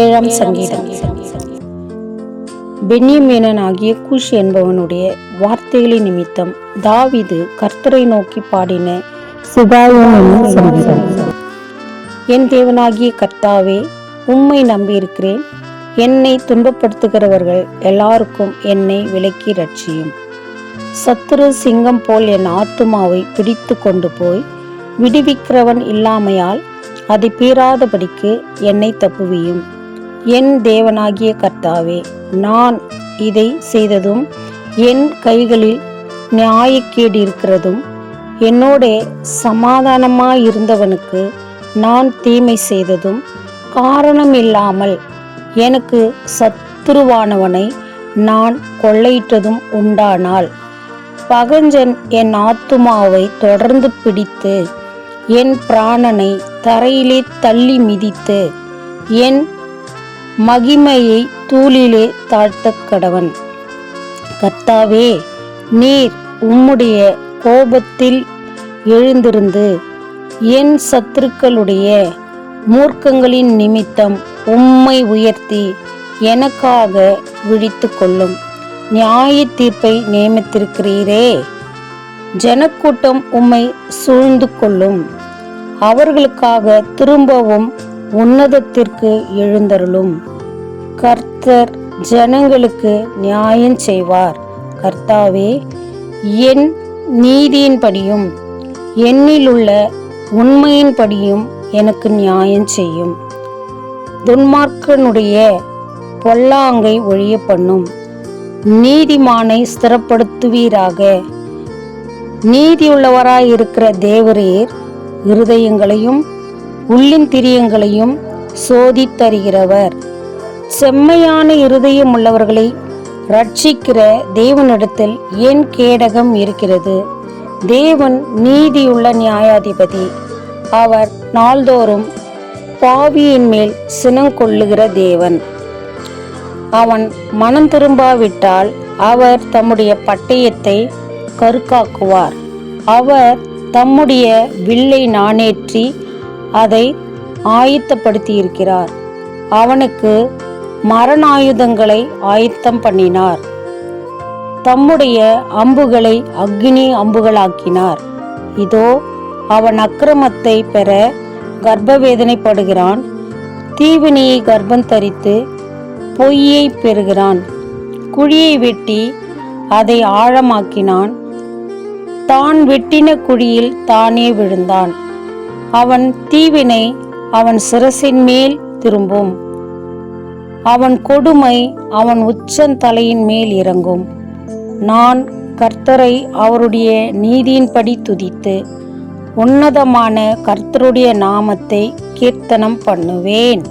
ஏழாம் சங்கீதம். பென்யமீனன் ஆகிய குஷ் என்பவனுடைய வார்த்தைகளின் நிமித்தம் தாவிது கர்த்தரை நோக்கி பாடின சுகாயம் சங்கீதம்? என் தேவனாகிய கர்த்தாவே உம்மை நம்பியிருக்கிறேன். என்னை துன்பப்படுத்துகிறவர்கள் எல்லாருக்கும் என்னை விலக்கி ரட்சியும் சத்துரு சிங்கம் போல் என் ஆத்துமாவை பிடித்து கொண்டு போய் விடுவிக்கிறவன் இல்லாமையால் அதை பீறாதபடிக்கு என்னை தப்புவியும். என் தேவனாகிய கர்த்தாவே நான் இதை செய்ததும் என் கைகளில் நியாயக்கேடு இருக்கிறதும் என்னோட சமாதானமாக இருந்தவனுக்கு நான் தீமை செய்ததும் காரணம் இல்லாமல் எனக்கு சத்துருவானவனை நான் கொள்ளையிட்டதும் உண்டானால் பகஞ்சன் என் ஆத்துமாவை தொடர்ந்து பிடித்து என் பிராணனை தரையிலே தள்ளி மிதித்து என் மகிமையை தூளிலே தாழ்த்த கடவன். கர்த்தாவே நீர் உம்முடைய கோபத்தில் எழுந்திருந்து என் சத்துருக்களுடைய மூர்க்கங்களின் நிமித்தம் உம்மை உயர்த்தி எனக்காக விழித்து கொள்ளும். நியாய தீர்ப்பை நியமித்திருக்கிறீரே. ஜனக்கூட்டம் உம்மை சூழ்ந்து கொள்ளும். அவர்களுக்காக திரும்பவும் உன்னதத்திற்கு எழுந்தருளும். கர்த்தர் ஜனங்களுக்கு நியாயம் செய்வார். கர்த்தாவே என் நீதியின்படியும் என்னிலுள்ள உண்மையின்படியும் எனக்கு நியாயம் செய்யும். துன்மார்க்கனுடைய பொல்லாங்கை ஒழிய பண்ணும். நீதிமானை ஸ்திரப்படுத்துவீராக. நீதியுள்ளவராய் இருக்கிற தேவரீர் இருதயங்களையும் உள்ளின் திரியங்களையும் சோதித்தருகிறவர் செம்மையான இருதயம் உள்ளவர்களை ரட்சிக்கிற தேவனிடத்தில் என் கேடகம் இருக்கிறது? தேவன் நீதியுள்ள நியாயாதிபதி. அவர் நாள்தோறும் பாவியின் மேல் சினங்கொள்ளுகிற தேவன். அவன் மனம் திரும்பாவிட்டால் அவர் தம்முடைய பட்டயத்தை கருக்காக்குவார். அவர் தம்முடைய வில்லை நாணேற்றி அதை ஆயத்தப்படுத்தியிருக்கிறார். அவனுக்கு மரணாயுதங்களை ஆயத்தம் பண்ணினார். தம்முடைய அம்புகளை அக்னி அம்புகளாக்கினார். இதோ அவன் அக்கிரமத்தை பெற கர்ப்பவேதனைப்படுகிறான். தீவினியை கர்ப்பம் தரித்து பொய்யை பெறுகிறான். குழியை வெட்டி அதை ஆழமாக்கினான். தான் வெட்டின குழியில் தானே விழுந்தான். அவன் தீவினை அவன் சிரசின் மேல் திரும்பும். அவன் கொடுமை அவன் உச்சந்தலையின் மேல் இறங்கும். நான் கர்த்தரை அவருடைய நீதியின்படி துதித்து உன்னதமான கர்த்தருடைய நாமத்தை கீர்த்தனம் பண்ணுவேன்.